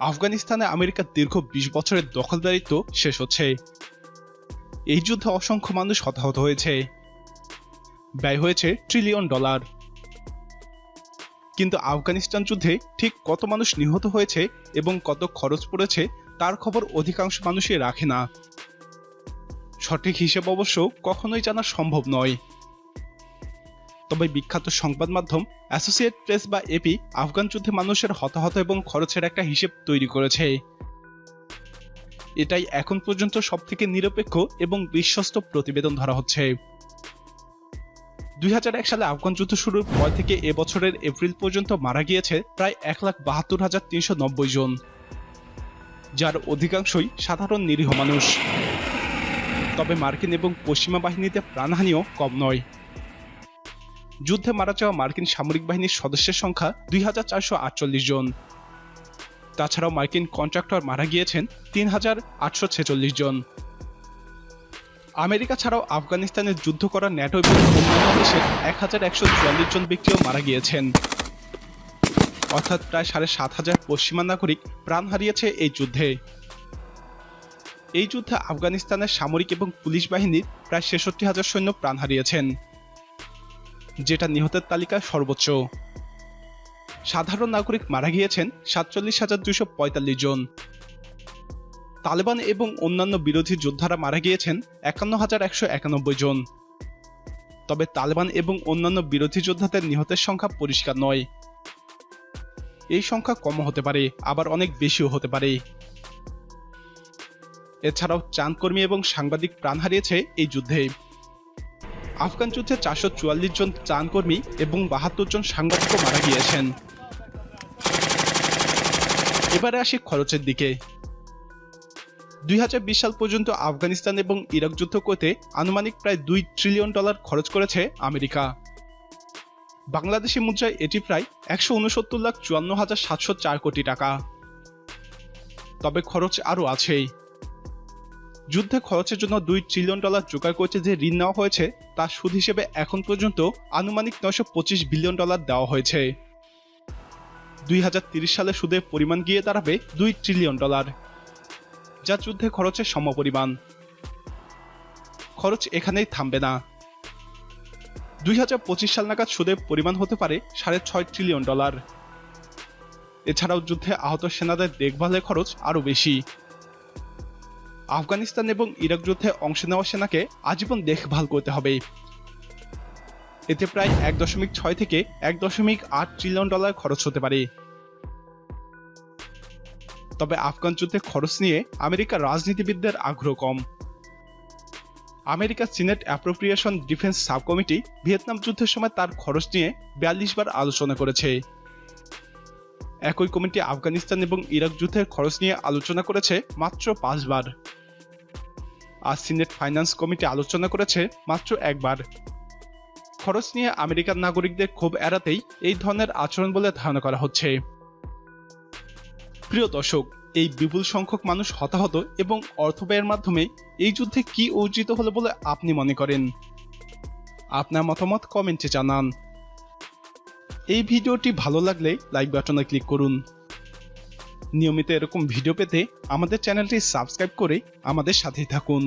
আফগানিস্তানে আমেরিকার দীর্ঘ বিশ বছরের দখলদারিত্ব শেষ হচ্ছে। এই যুদ্ধে অসংখ্য মানুষ হতাহত হয়েছে। ব্যয় হয়েছে ট্রিলিয়ন ডলার। কিন্তু আফগানিস্তান যুদ্ধে ঠিক কত মানুষ নিহত হয়েছে এবং কত খরচ পড়েছে, তার খবর অধিকাংশ মানুষই রাখে না। সঠিক হিসেব অবশ্য কখনোই জানা সম্ভব নয়। তবে বিখ্যাত সংবাদ মাধ্যম অ্যাসোসিয়েট প্রেস বা এপি আফগান যুদ্ধে মানুষের হতাহত এবং খরচের একটা হিসেব তৈরি করেছে। এটাই এখন পর্যন্ত সবথেকে নিরপেক্ষ এবং বিশ্বস্ত প্রতিবেদন ধরা হচ্ছে। দুই হাজার এক সালে আফগান যুদ্ধ শুরুর পর থেকে এবছরের এপ্রিল পর্যন্ত মারা গিয়েছে প্রায় এক লাখ বাহাত্তর হাজার তিনশো নব্বই জন, যার অধিকাংশই সাধারণ নিরীহ মানুষ। তবে মার্কিন এবং পশ্চিমা বাহিনীতে প্রাণহানিও কম নয়। যুদ্ধে মারা যাওয়া মার্কিন সামরিক বাহিনীর সদস্যের সংখ্যা দুই হাজার চারশো আটচল্লিশ জন। তাছাড়াও মার্কিন কন্ট্রাক্টর মারা গিয়েছেন তিন হাজার আটশো ছেচল্লিশ জন। আমেরিকা ছাড়াও আফগানিস্তানে যুদ্ধ করা ন্যাটো এবং অন্যান্য দেশের এক হাজার একশো চুয়াল্লিশ জন ব্যক্তিও মারা গিয়েছেন। অর্থাৎ প্রায় সাড়ে সাত হাজার পশ্চিমা নাগরিক প্রাণ হারিয়েছে এই যুদ্ধে। এই যুদ্ধে আফগানিস্তানের সামরিক এবং পুলিশ বাহিনীর প্রায় ছেষট্টি হাজার সৈন্য প্রাণ হারিয়েছেন। যেটা নিহতের তালিকায় সর্বোচ্চ। সাধারণ নাগরিক মারা গিয়েছেন সাতচল্লিশ হাজার দুশো পঁয়তাল্লিশ জন। তালেবান এবং অন্যান্য বিরোধী যোদ্ধারা মারা গিয়েছেন একান্ন হাজার একশো একানব্বই জন। তবে তালেবান এবং অন্যান্য বিরোধী যোদ্ধাদের নিহতের সংখ্যা পরিষ্কার নয়। এই সংখ্যা কম হতে পারে, আবার অনেক বেশিও হতে পারে। এছাড়াও চাঁদকর্মী এবং সাংবাদিক প্রাণ হারিয়েছে এই যুদ্ধে। আফগান যুদ্ধে চারশো চুয়াল্লিশ জন ত্রাণকর্মী এবং বাহাত্তর জন সাংবাদিকও মারা গিয়েছেন। এবারে আসি খরচের দিকে। দুই হাজার বিশ সাল পর্যন্ত আফগানিস্তান এবং ইরাক যুদ্ধ করতে আনুমানিক প্রায় দুই ট্রিলিয়ন ডলার খরচ করেছে আমেরিকা। বাংলাদেশি মুদ্রায় এটি প্রায় একশো উনসত্তর লাখ চুয়ান্ন হাজার সাতশো চার কোটি টাকা। তবে খরচ আরও আছেই। যুদ্ধে খরচের জন্য দুই ট্রিলিয়ন ডলার জোগাড় করতে যে ঋণ নেওয়া হয়েছে তার সুদ হিসেবে এখন পর্যন্ত আনুমানিক নয়শো পঁচিশ বিলিয়ন ডলার দেওয়া হয়েছে। দুই হাজার তিরিশ সালে সুদের পরিমাণ গিয়ে দাঁড়াবে দুই ট্রিলিয়ন ডলার যা যুদ্ধে খরচের সমপরিমাণ খরচ এখানেই থামবে না। দুই হাজার পঁচিশ সাল নাগাদ সুদের পরিমাণ হতে পারে সাড়ে ছয় ট্রিলিয়ন ডলার এছাড়াও যুদ্ধে আহত সেনাদের দেখভালের খরচ আরও বেশি। আফগানিস্তান এবং ইরাক যুদ্ধে অংশ নেওয়া সেনাকে আজীবন দেখভাল করতে হবে। এতে প্রায় এক দশমিক ছয় থেকে এক দশমিক আট ট্রিলিয়ন ডলার খরচ হতে পারে। তবে আফগান যুদ্ধে খরচ নিয়ে আমেরিকার রাজনীতিবিদদের আগ্রহ কম। আমেরিকার senate appropriation defence sub committee Vietnam যুদ্ধের সময় তার খরচ নিয়ে বিয়াল্লিশ বার আলোচনা করেছে। একই কমিটি আফগানিস্তান এবং ইরাক যুদ্ধের খরচ নিয়ে আলোচনা করেছে মাত্র পাঁচবার। আর সিনেট ফাইন্যান্স কমিটি আলোচনা করেছে মাত্র একবার। খরচ নিয়ে আমেরিকান নাগরিকদের ক্ষোভ এড়াতেই এই ধরনের আচরণ বলে ধারণা করা হচ্ছে। প্রিয় দর্শক, এই বিপুল সংখ্যক মানুষ হতাহত এবং অর্থ ব্যয়ের মাধ্যমে এই যুদ্ধে কি অর্জিত হলো বলে আপনি মনে করেন? আপনার মতামত কমেন্টে জানান। এই ভিডিওটি ভালো লাগলে লাইক বাটনে ক্লিক করুন। নিয়মিত এরকম ভিডিও পেতে আমাদের চ্যানেলটি সাবস্ক্রাইব করে আমাদের সাথেই থাকুন।